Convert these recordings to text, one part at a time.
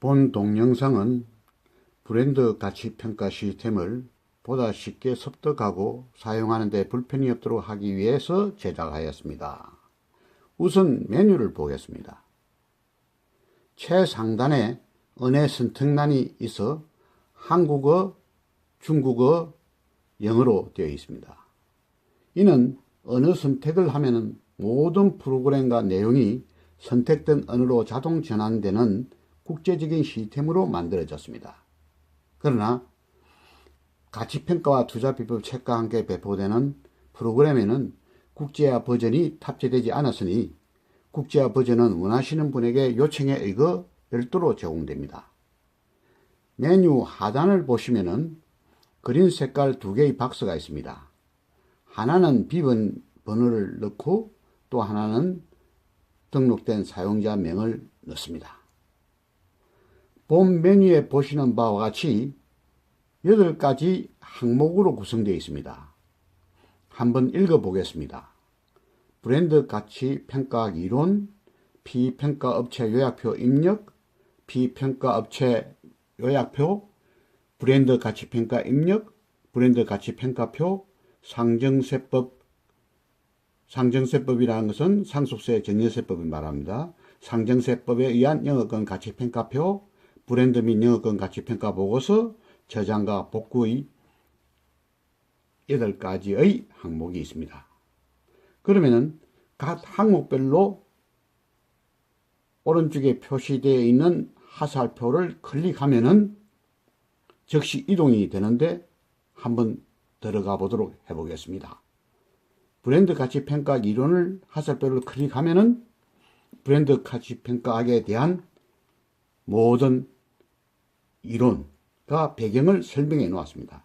본 동영상은 브랜드 가치 평가 시스템을 보다 쉽게 습득하고 사용하는 데 불편이 없도록 하기 위해서 제작하였습니다. 우선 메뉴를 보겠습니다. 최상단에 은혜 선택란이 있어 한국어, 중국어, 영어로 되어 있습니다. 이는 언어 선택을 하면 모든 프로그램과 내용이 선택된 언어로 자동 전환되는 국제적인 시스템으로 만들어졌습니다. 그러나 가치평가와 투자비법 책과 함께 배포되는 프로그램에는 국제화 버전이 탑재되지 않았으니 국제화 버전은 원하시는 분에게 요청에 의거 별도로 제공됩니다. 메뉴 하단을 보시면은 그린 색깔 두 개의 박스가 있습니다. 하나는 비번 번호를 넣고 또 하나는 등록된 사용자 명을 넣습니다. 본 메뉴에 보시는 바와 같이 8가지 항목으로 구성되어 있습니다. 한번 읽어보겠습니다. 브랜드 가치 평가 이론, 비평가 업체 요약표 입력, 비평가 업체 요약표, 브랜드 가치 평가 입력, 브랜드 가치 평가표, 상정세법, 상정세법이라는 것은 상속세 정리세법을 말합니다. 상정세법에 의한 영업권 가치 평가표, 브랜드 및 영업권 가치 평가 보고서, 저장과 복구의 8가지의 항목이 있습니다. 그러면은 각 항목별로 오른쪽에 표시되어 있는 하살표를 클릭하면은 즉시 이동이 되는데 한번 들어가 보도록 해보겠습니다. 브랜드 가치 평가 이론을 하살표를 클릭하면은 브랜드 가치 평가학에 대한 모든 이론과 배경을 설명해 놓았습니다.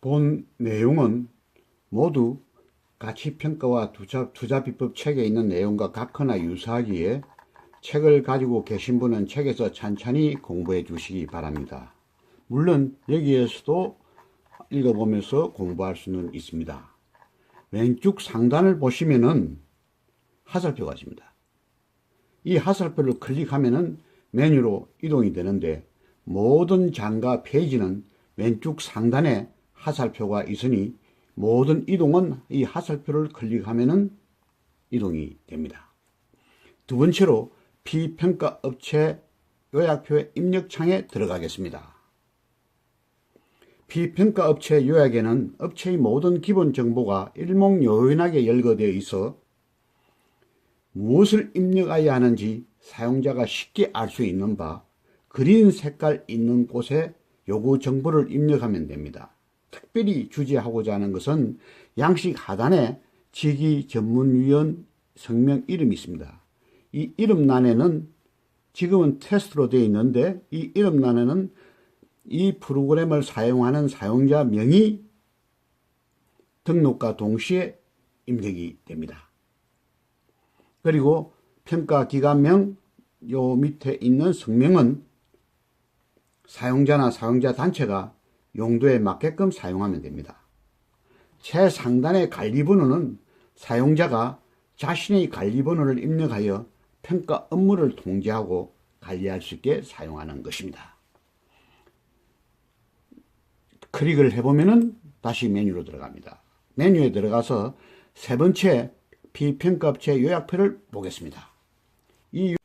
본 내용은 모두 가치평가와 투자, 투자비법 책에 있는 내용과 같거나 유사하기에 책을 가지고 계신 분은 책에서 찬찬히 공부해 주시기 바랍니다. 물론 여기에서도 읽어보면서 공부할 수는 있습니다. 왼쪽 상단을 보시면은 하살표가 있습니다. 이 하살표를 클릭하면은 메뉴로 이동이 되는데 모든 장과 페이지는 왼쪽 상단에 하살표가 있으니 모든 이동은 이 하살표를 클릭하면은 이동이 됩니다. 두 번째로 비평가 업체 요약표의 입력창에 들어가겠습니다. 비평가 업체 요약에는 업체의 모든 기본 정보가 일목요연하게 열거되어 있어 무엇을 입력해야 하는지 사용자가 쉽게 알 수 있는 바 그린 색깔 있는 곳에 요구 정보를 입력하면 됩니다. 특별히 주제하고자 하는 것은 양식 하단에 직위 전문위원 성명 이름이 있습니다. 이 이름란에는 지금은 테스트로 되어 있는데 이 이름란에는 이 프로그램을 사용하는 사용자 명이 등록과 동시에 입력이 됩니다. 그리고 평가 기관명 요 밑에 있는 성명은 사용자나 사용자 단체가 용도에 맞게끔 사용하면 됩니다. 최상단의 관리번호는 사용자가 자신의 관리번호를 입력하여 평가 업무를 통제하고 관리할 수 있게 사용하는 것입니다. 클릭을 해보면 다시 메뉴로 들어갑니다. 메뉴에 들어가서 세 번째 비평가업체 요약표를 보겠습니다. 이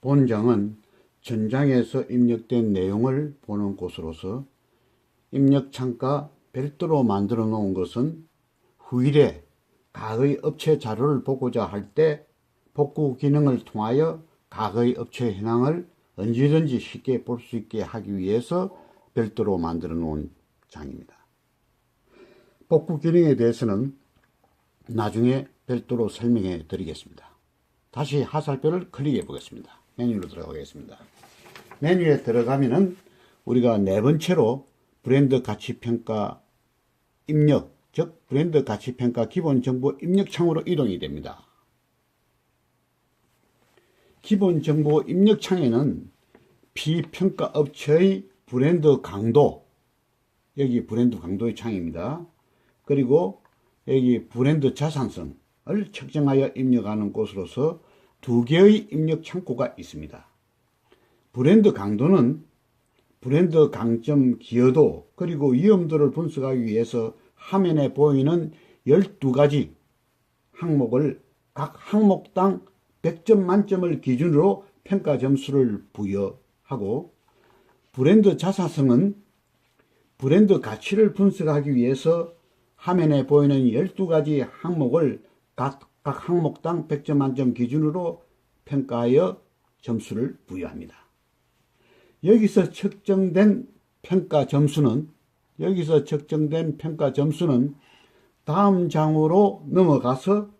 본장은 전장에서 입력된 내용을 보는 곳으로서 입력창과 별도로 만들어 놓은 것은 후일에 과거의 업체 자료를 보고자 할 때 복구 기능을 통하여 과거의 업체 현황을 언제든지 쉽게 볼 수 있게 하기 위해서 별도로 만들어 놓은 장입니다. 복구 기능에 대해서는 나중에 별도로 설명해 드리겠습니다. 다시 하살표를 클릭해 보겠습니다. 메뉴로 들어가겠습니다. 메뉴에 들어가면은 우리가 네 번째로 브랜드 가치 평가 입력, 즉 브랜드 가치 평가 기본 정보 입력 창으로 이동이 됩니다. 기본 정보 입력 창에는 비평가 업체의 브랜드 강도, 여기 브랜드 강도의 창입니다. 그리고 여기 브랜드 자산성 을 측정하여 입력하는 곳으로서 두 개의 입력 창구가 있습니다. 브랜드 강도는 브랜드 강점 기여도 그리고 위험도를 분석하기 위해서 화면에 보이는 12가지 항목을 각 항목당 100점 만점을 기준으로 평가 점수를 부여하고 브랜드 자사성은 브랜드 가치를 분석하기 위해서 화면에 보이는 12가지 항목을 각, 각 항목당 100점 만점 기준으로 평가하여 점수를 부여합니다. 여기서 측정된 평가 점수는 여기서 측정된 평가 점수는 다음 장으로 넘어가서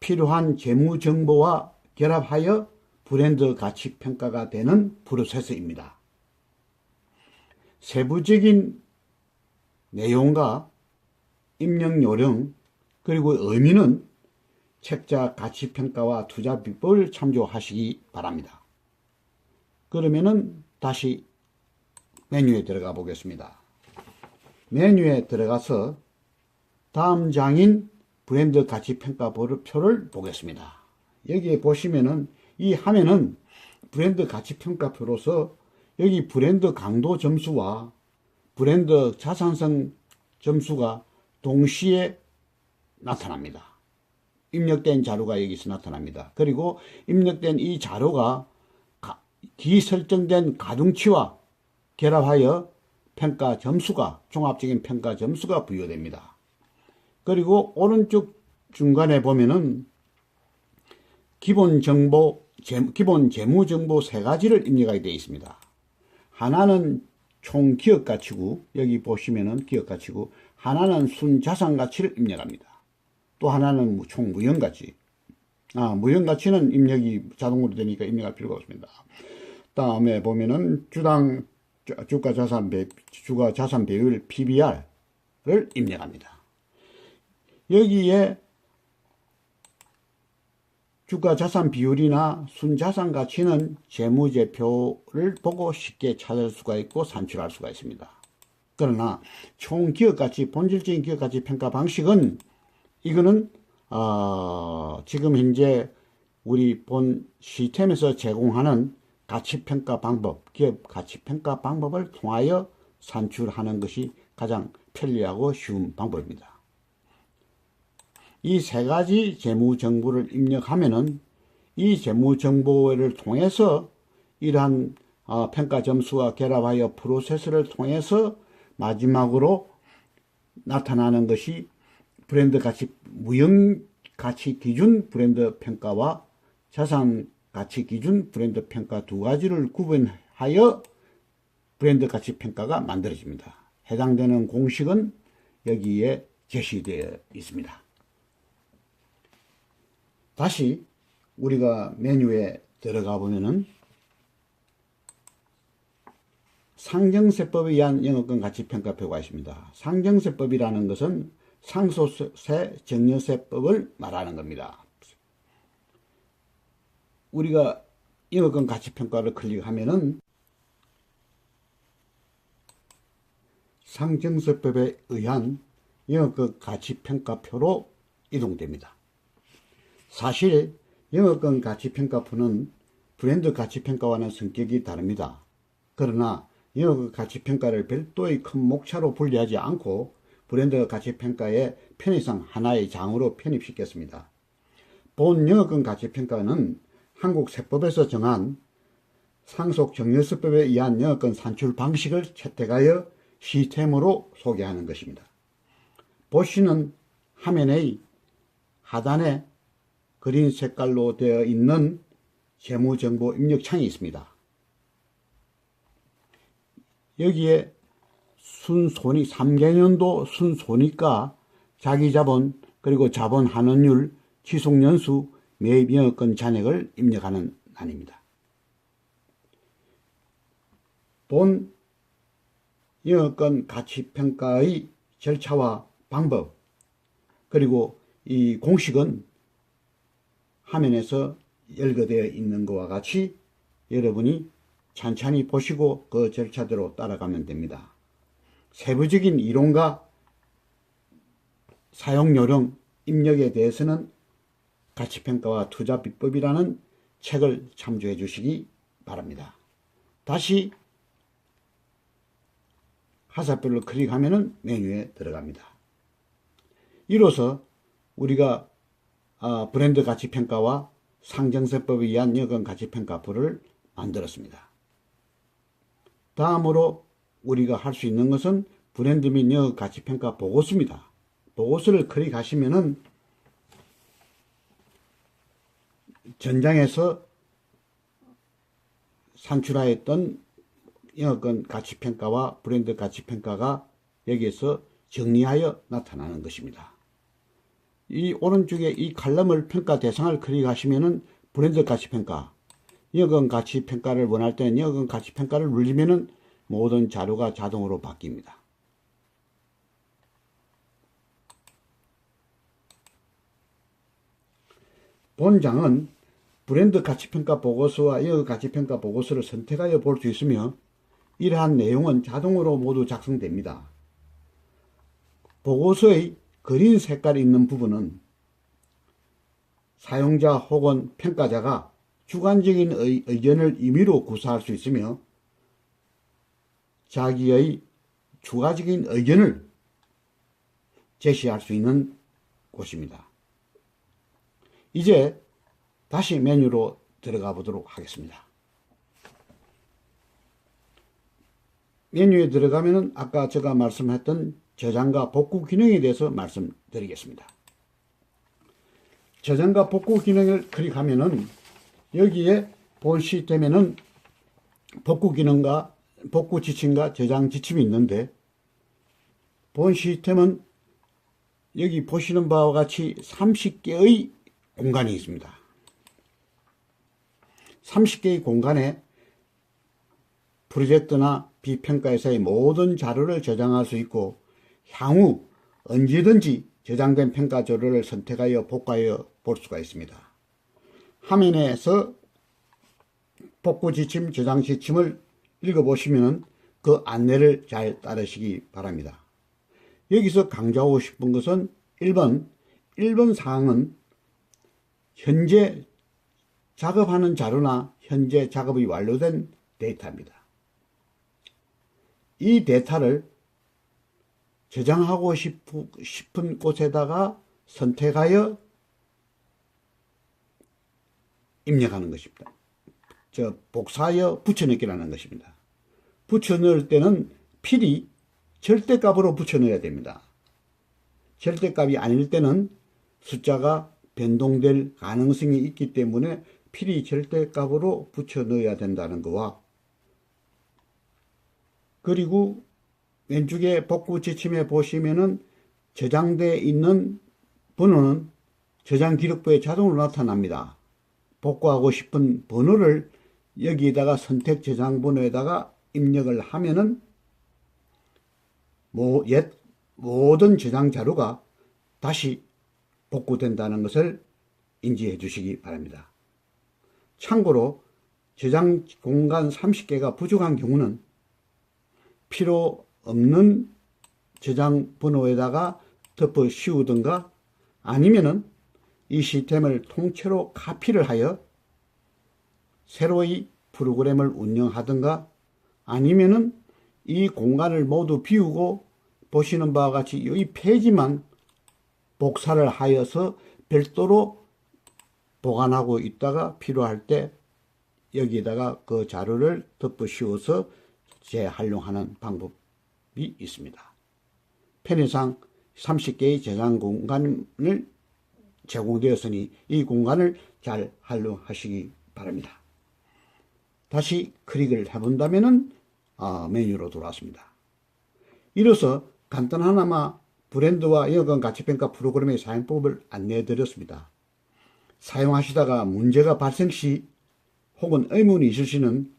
필요한 재무 정보와 결합하여 브랜드 가치 평가가 되는 프로세스입니다. 세부적인 내용과 입력 요령 그리고 의미는 책자 가치 평가와 투자 비법을 참조하시기 바랍니다. 그러면은 다시 메뉴에 들어가 보겠습니다. 메뉴에 들어가서 다음 장인 브랜드 가치 평가 표를 보겠습니다. 여기에 보시면은 이 화면은 브랜드 가치 평가표로서 여기 브랜드 강도 점수와 브랜드 자산성 점수가 동시에 나타납니다. 입력된 자료가 여기서 나타납니다. 그리고 입력된 이 자료가 기설정된 가중치와 결합하여 평가 점수가 종합적인 평가 점수가 부여됩니다. 그리고 오른쪽 중간에 보면은 기본 정보, 재, 기본 재무 정보 세 가지를 입력하게 되어 있습니다. 하나는 총 기업 가치고 여기 보시면은 기업 가치고 하나는 순 자산 가치를 입력합니다. 또 하나는 총 무형 가치. 아, 무형 가치는 입력이 자동으로 되니까 입력할 필요가 없습니다. 다음에 보면은 주당 주가 자산 배 주가 자산 배율 PBR을 입력합니다. 여기에 주가 자산 비율이나 순자산 가치는 재무제표를 보고 쉽게 찾을 수가 있고 산출할 수가 있습니다. 그러나 총 기업가치, 본질적인 기업가치 평가 방식은 이거는 어, 지금 현재 우리 본 시스템에서 제공하는 가치평가 방법, 기업 가치평가 방법을 통하여 산출하는 것이 가장 편리하고 쉬운 방법입니다. 이 세 가지 재무 정보를 입력하면은 이 재무 정보를 통해서 이러한 어, 평가 점수와 결합하여 프로세스를 통해서 마지막으로 나타나는 것이 브랜드 가치 무형 가치 기준 브랜드 평가와 자산 가치 기준 브랜드 평가 두 가지를 구분하여 브랜드 가치 평가가 만들어집니다. 해당되는 공식은 여기에 제시되어 있습니다. 다시 우리가 메뉴에 들어가 보면은 상정세법에 의한 영업권 가치평가표가 있습니다. 상정세법이라는 것은 상소세 정여세법을 말하는 겁니다. 우리가 영업권 가치평가를 클릭하면은 상정세법에 의한 영업권 가치평가표로 이동됩니다. 사실 영업권 가치평가표는 브랜드 가치평가와는 성격이 다릅니다. 그러나 영업권 가치평가를 별도의 큰 목차로 분리하지 않고 브랜드 가치평가의 편의상 하나의 장으로 편입시켰습니다. 본 영업권 가치평가는 한국세법에서 정한 상속 정렬수법에 의한 영업권 산출 방식을 채택하여 시스템으로 소개하는 것입니다. 보시는 화면의 하단에 그린 색깔로 되어 있는 재무정보 입력창이 있습니다. 여기에 순손익 3개년도 순손익과 자기자본 그리고 자본 환원율 지속연수 매입영업권 잔액을 입력하는 란입니다. 본 영업권 가치평가의 절차와 방법 그리고 이 공식은 화면에서 열거되어 있는 것과 같이 여러분이 천천히 보시고 그 절차대로 따라가면 됩니다. 세부적인 이론과 사용 요령, 입력에 대해서는 가치평가와 투자비법이라는 책을 참조해 주시기 바랍니다. 다시 하사별로 클릭하면은 메뉴에 들어갑니다. 이로써 우리가 아, 브랜드 가치평가와 상정세법에 의한 여건 가치평가표를 만들었습니다. 다음으로 우리가 할 수 있는 것은 브랜드 및 여건 가치 평가 보고서입니다. 보고서를 클릭하시면은 전장에서 산출하였던 영업권 가치 평가와 브랜드 가치 평가가 여기에서 정리하여 나타나는 것입니다. 이 오른쪽에 이 칼럼을 평가 대상을 클릭하시면은 브랜드 가치 평가, 영업권 가치 평가를 원할 때는 영업권 가치 평가를 눌리면은 모든 자료가 자동으로 바뀝니다. 본장은 브랜드 가치평가 보고서와 영업 가치평가 보고서를 선택하여 볼 수 있으며 이러한 내용은 자동으로 모두 작성됩니다. 보고서의 그린 색깔이 있는 부분은 사용자 혹은 평가자가 주관적인 의, 의견을 임의로 구사할 수 있으며 자기의 추가적인 의견을 제시할 수 있는 곳입니다. 이제 다시 메뉴로 들어가 보도록 하겠습니다. 메뉴에 들어가면은 아까 제가 말씀했던 저장과 복구 기능에 대해서 말씀드리겠습니다. 저장과 복구 기능을 클릭하면은 여기에 본 시스템에는 복구 기능과 복구 지침과 저장 지침이 있는데 본 시스템은 여기 보시는 바와 같이 30개의 공간이 있습니다. 30개의 공간에 프로젝트나 비평가에서의 모든 자료를 저장할 수 있고 향후 언제든지 저장된 평가 자료를 선택하여 복구하여 볼 수가 있습니다. 화면에서 복구 지침, 저장 지침을 읽어보시면 그 안내를 잘 따르시기 바랍니다. 여기서 강조하고 싶은 것은 1번, 1번 사항은 현재 작업하는 자료나 현재 작업이 완료된 데이터입니다. 이 데이터를 저장하고 싶은 곳에다가 선택하여 입력하는 것입니다. 저 복사하여 붙여넣기라는 것입니다. 붙여넣을 때는 필히 절대값으로 붙여넣어야 됩니다. 절대값이 아닐 때는 숫자가 변동될 가능성이 있기 때문에 필히 절대값으로 붙여넣어야 된다는 것과 그리고 왼쪽에 복구 지침에 보시면은 저장되어 있는 번호는 저장 기록부에 자동으로 나타납니다. 복구하고 싶은 번호를 여기에다가 선택 저장 번호에다가 입력을 하면은 옛 모든 저장 자료가 다시 복구된다는 것을 인지해 주시기 바랍니다. 참고로 저장 공간 30개가 부족한 경우는 필요 없는 저장 번호에다가 덮어 씌우든가 아니면은 이 시스템을 통째로 카피를 하여 새로이 프로그램을 운영하든가 아니면은 이 공간을 모두 비우고 보시는 바와 같이 이 페이지만 복사를 하여서 별도로 보관하고 있다가 필요할 때 여기에다가 그 자료를 씌워서 재활용하는 방법이 있습니다. 편의상 30개의 저장 공간을 제공되었으니 이 공간을 잘 활용하시기 바랍니다. 다시 클릭을 해본다면 어, 메뉴로 돌아왔습니다. 이로써 간단하나마 브랜드와 여건 가치평가 프로그램의 사용법을 안내해 드렸습니다. 사용하시다가 문제가 발생 시 혹은 의문이 있을 시는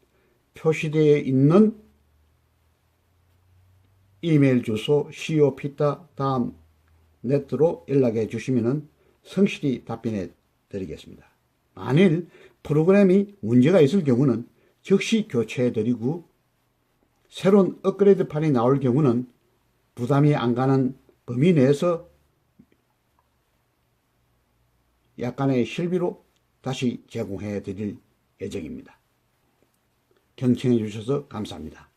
표시되어 있는 이메일 주소 copita 다음 네트로 연락해 주시면 성실히 답변해 드리겠습니다. 만일 프로그램이 문제가 있을 경우는 즉시 교체해 드리고 새로운 업그레이드 판이 나올 경우는 부담이 안 가는 범위 내에서 약간의 실비로 다시 제공해 드릴 예정입니다. 경청해 주셔서 감사합니다.